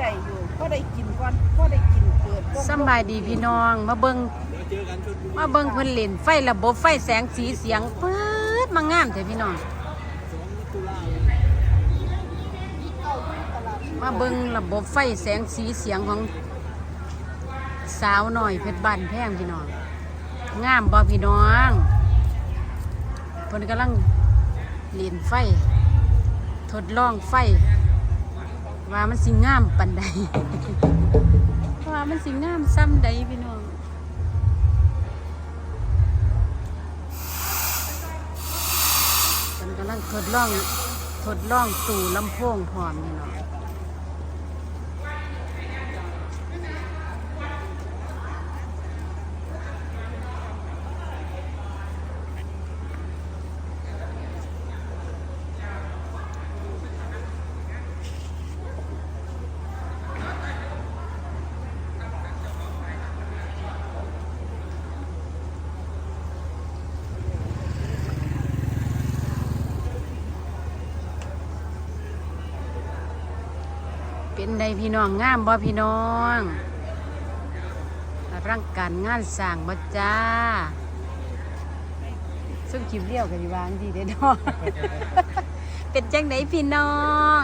ได้อยู่พ่อได้กินก่อนพ่อได้กินเปิดวงสำบายดีพี่น้องมาเบิงมาเบิงเพิ่นเล่นไฟระบบไฟแสงสีเสียงเปิดมางามแต่พี่น้อง มาเบิงระบบไฟแสงสีเสียงของสาวหน่อยเพชรบ้านแพงพี่น้อง งามบ่พี่น้องเพิ่นกำลังเล่นไฟ ทดลองไฟ ว่ามันสิงามปันใดว่ามันสิงามซ้ำใดพี่น้องมันกำลังทดลองทดลองตู่ลำโพงพร้อมพี่น้อง เป็นใดพี่น้องงามบ่พี่น้องร่างการงานสร้างบ่จ้าซึ่งคลิปเลี้ยวกันอยู่วางดีเด้อน้องเป็นจังไดพี่น้อง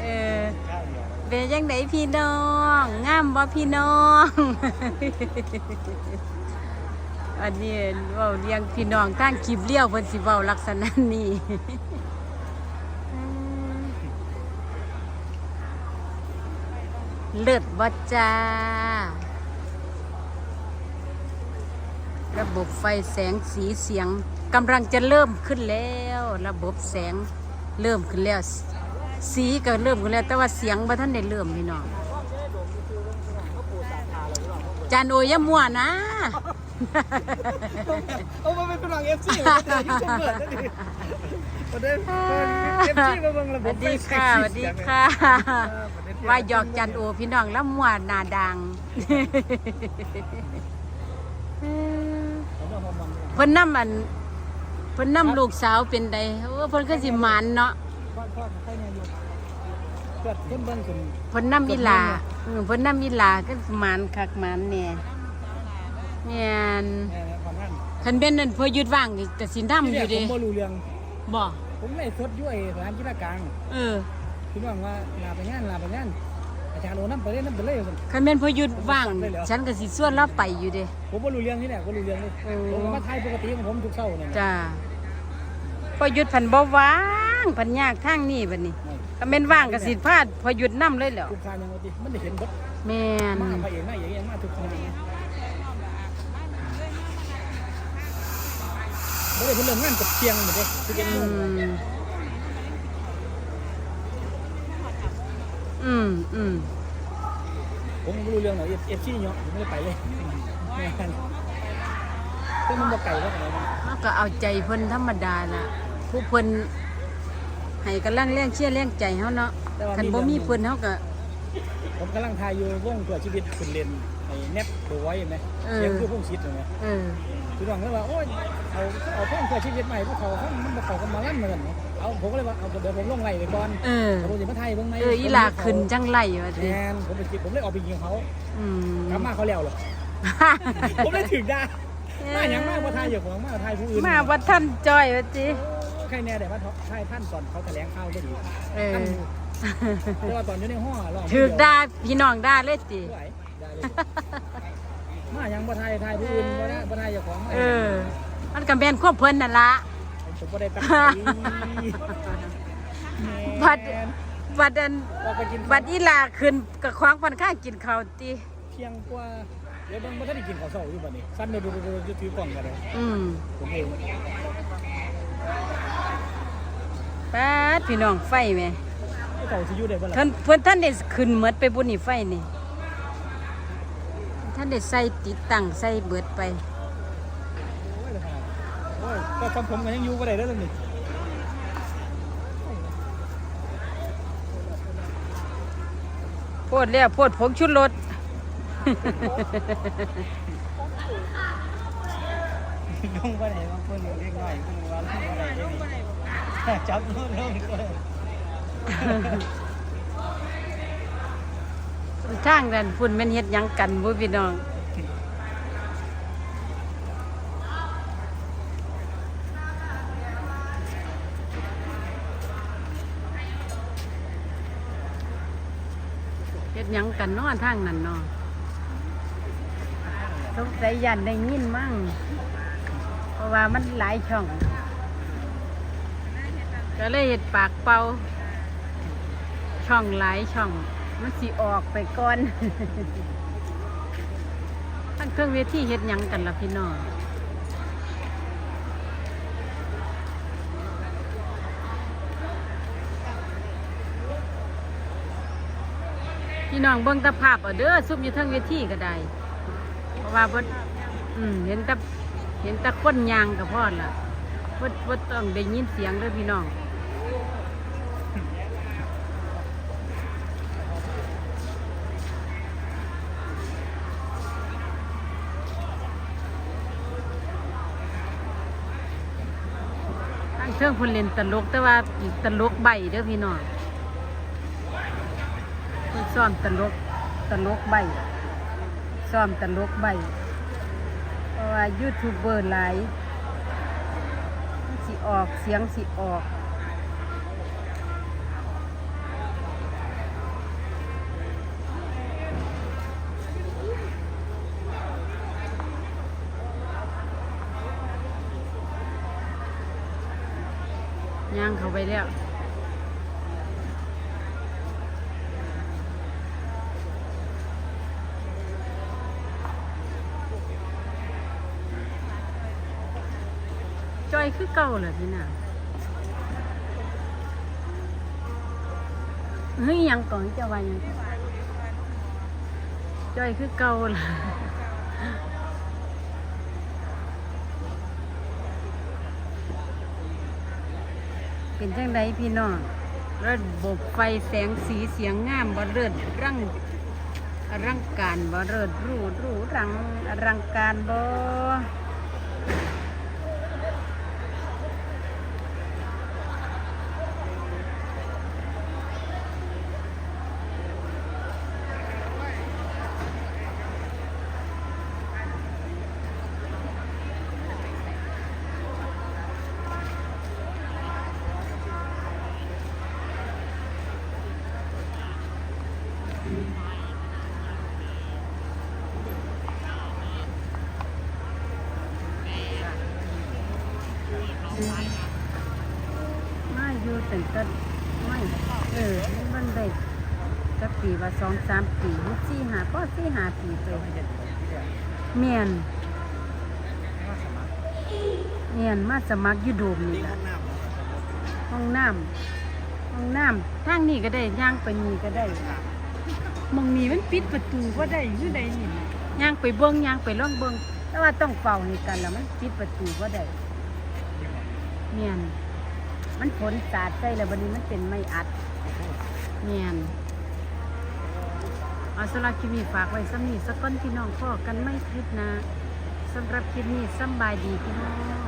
เออเป็นจังไดพี่น้องงามบ่พี่น้องอันนี้เว่าเลี้ยงพี่น้องตั้งคลิปเลี้ยวเพิ่นสิเว้าลักษณะนี้ เลิศวัจ้า ระบบไฟแสงสีเสียงกำลังจะเริ่มขึ้นแล้ว ระบบแสงเริ่มขึ้นแล้ว สีก็เริ่มขึ้นแล้ว แต่ว่าเสียงบ่ท่านได้เริ่มพี่น้องจานโอยอยามัวนะเอามาเป็นพลังเอฟซีมาเป็นยูทูบเบอร์นั่นดิประเด็นเอฟซีมาเบิ่งระสบบวัสดีค่ะสวัสดีค่ะ ว่าหยอกจันโอพี่น้องแล้วมัวหนาดังเพิ่นนำอันเพิ่นนำลูกสาวเป็นใดโอ้เพิ่นก็สิหมันเนาะพ่อพ่อใครเนี่ยอยู่เกิดคนเบิ่งขึ้นเพิ่นนำอีหลาเออเพิ่นนำอีหลาก็สิหมันคักหมันแน่แม่นแม่ความนั่นคันเป็นนั่นพอหยุดว่างนี่ก็สินำอยู่ผเด้มบ่รู้เรื่องบ่ผมไม่สดอยู่ไอ้สถานกีฬากลางเออ พี่น้องว่าลาไปงานลาไปงานอาจารย์โอน้ำไปเล่นน้ำไปเล่นคันแม่นพอหยุดว่าง ฉันก็สิส่วนเราไปอยู่เด้ ผมบ่รู้เรื่องนี่แหละบ่รู้เรื่องเลยโอ้ผมก็มาไทยปกติของผมทุกเช้าเนี่ยจ้าพอหยุดพันบ่ว่างพันยากทางนี้บัดนี้ก็แม่นว่างก็สิพลาดพอหยุดนำเลยแหล้วทุกคายังว่าติมันได้เห็นเบดแม่นมาพระเอกมาอย่างเงี้ยมาทุกคนบ่ได้เพิ่นเริ่มงานกับเชียงหมดเด้ที่เป็นอืม อืมอืมผมไม่รู้เรื่องหรอกเอฟซีเนาะผมไม่ได้ไปเลยแม่นก็มันบ่ไก่แล้วกันนะเราก็เอาใจเพิ่นธรรมดาล่ะ ผู้เพิ่นให้กำลังแรงเชียร์แรงใจเฮาเนาะคันบ่มีเพิ่นเฮาก็ผมกำลังทายอยู่วงตัวชีวิตคุณเรียนไอ้แนบตัวไว้เห็นไหมเสียงคือพวกชิดเห็นไหม เออคือน้องก็ว่าโอ้ยเอาเอาเพิ่มตัวชีวิตใหม่พวกเขาเขามันบ่เขากันมาลั่นเหมือนกันเอาผมก็เลยว่าเอาเดี๋ยวผมลงไล่ไปก่อนเออผมจะมาไทยเบิ่งไหมเอออีหลาขึ้นจังไรวะแทตินผมไปกินผมเลยออกไปยิงเขาอืมกลับมาเขาแล้วหรอผมได้ถึงได้มาอย่างมากมาไทยอยู่ของมาไทยผู้อื่นมาว่าท่านจ้อยวะติใครแน่แต่ว่าไทยท่านก่อนเขาแถลงข่าวก็ดีเออแต่ว่าตอนอยู่ในห้องอะลองถูกด่าพี่น้องด่าเลยติไหวได้เลย มายังบ่ไทยไทยผู้อื่นบ่ได้บ่ไทยเจ้าของเออ มันก็แม่นควบเพิ่นนั่นล่ะผมบ่ได้ตั้งใจบัดบัดอันออกไปกินบัดอีหลาขึ้นกับควางพันข้างกินข้าวติเที่ยงกว่าเดี๋ยวเบิ่งบ่ทันได้กินข้าวเช้าอยู่บัดนี้สั้นเดี๋ยวดูๆๆจะถือกล่องกันเลยอืมผมเองป๊าดพี่น้องไฟแหม่เจ้าสิอยู่ได้บ่ล่ะเพิ่นเพิ่นท่านได้ขึ้นเหมือดไปบุญนี่ไฟนี่ ท่านได้ใส่ติดตั้งใส่เบิดไปโอ้ยเลยค่ะโอ้ยก็ทำผมก็ยังอยู่บ่ได้เด้อตรงนี้โพดแล้วโพดผงชุดรถลงบ่ได้บางคนเล็กน้อยเพิ่นว่าลงบ่ได้เด้นี่จับลงลงก็ ทางดันฝุ่นมันเฮ็ดหยังกันบ่พี่น้องเฮ็ดหยังกันเนาะทางนั้นเนาะสงสัยยันได้ยินมั่ง เพราะว่ามันหลายช่อง ก็เลยเห็ดปากเป่าช่องหลายช่อง มันสิออกไปก่อนตั้งเครื่องเวทีเฮ็ดยังกันล่ะพี่น้องพี่น้องเบิ่งตะภาพเอาเด้อซุปอยู่ทั้งเวทีก็ได้ เพราะว่าบ่อืมเห็นตะเห็นตะก้นยางก็พอละบ่บ่ต้องได้ยินเสียงเด้อพี่น้อง เครื่องคนเล่นตลกแต่ว่าตลกใบเด้อพี่น้องเพิ่นซ้อมตลกตลกใบซ้อมตลกใบเพราะว่ายูทูบเบอร์หลายสิออกเสียงสิออก ย่างเข้าไปแล้วจอยคือเก่าเลยพี่น่ะเฮ้ยยังก่อนจะว่ายังจอยคือเก่าล่ะ เป็นจังไดพี่น้องระบบไฟแสงสีเสียงงามบ่เลิศรังอรังการบ่เลิศรูดรูรังอรังการบ่ มาอยู่ตั้งแต่ไม่เออมันได้จักปีว่าสองสามปีหรือสี่ห้าก็สี่หาปีไปเมียนเมียนมาสมัครยูโดมนี่ละห้องน้ำห้องน้ำทางนี้ก็ได้ย่างไปนี่ก็ได้หมองนี้มันปิดประตูก็ได้อยู่ใดนี่ย่างไปเบิ้งย่างไปล่องเบิ้งแต่ว่าต้องเฝ้านี่กันแล้วมันปิดประตูก็ได้ เมียนมันผลสาดใส่แล้วบันนี้มันเป็นไม่อัดเมียนเอาสำหรับคลิปนี้ฝากไว้สำนีสักก้อนพี่น้องพ่อกันไม่คลิปนะสำหรับคลิปนี้สบายดีพี่น้อง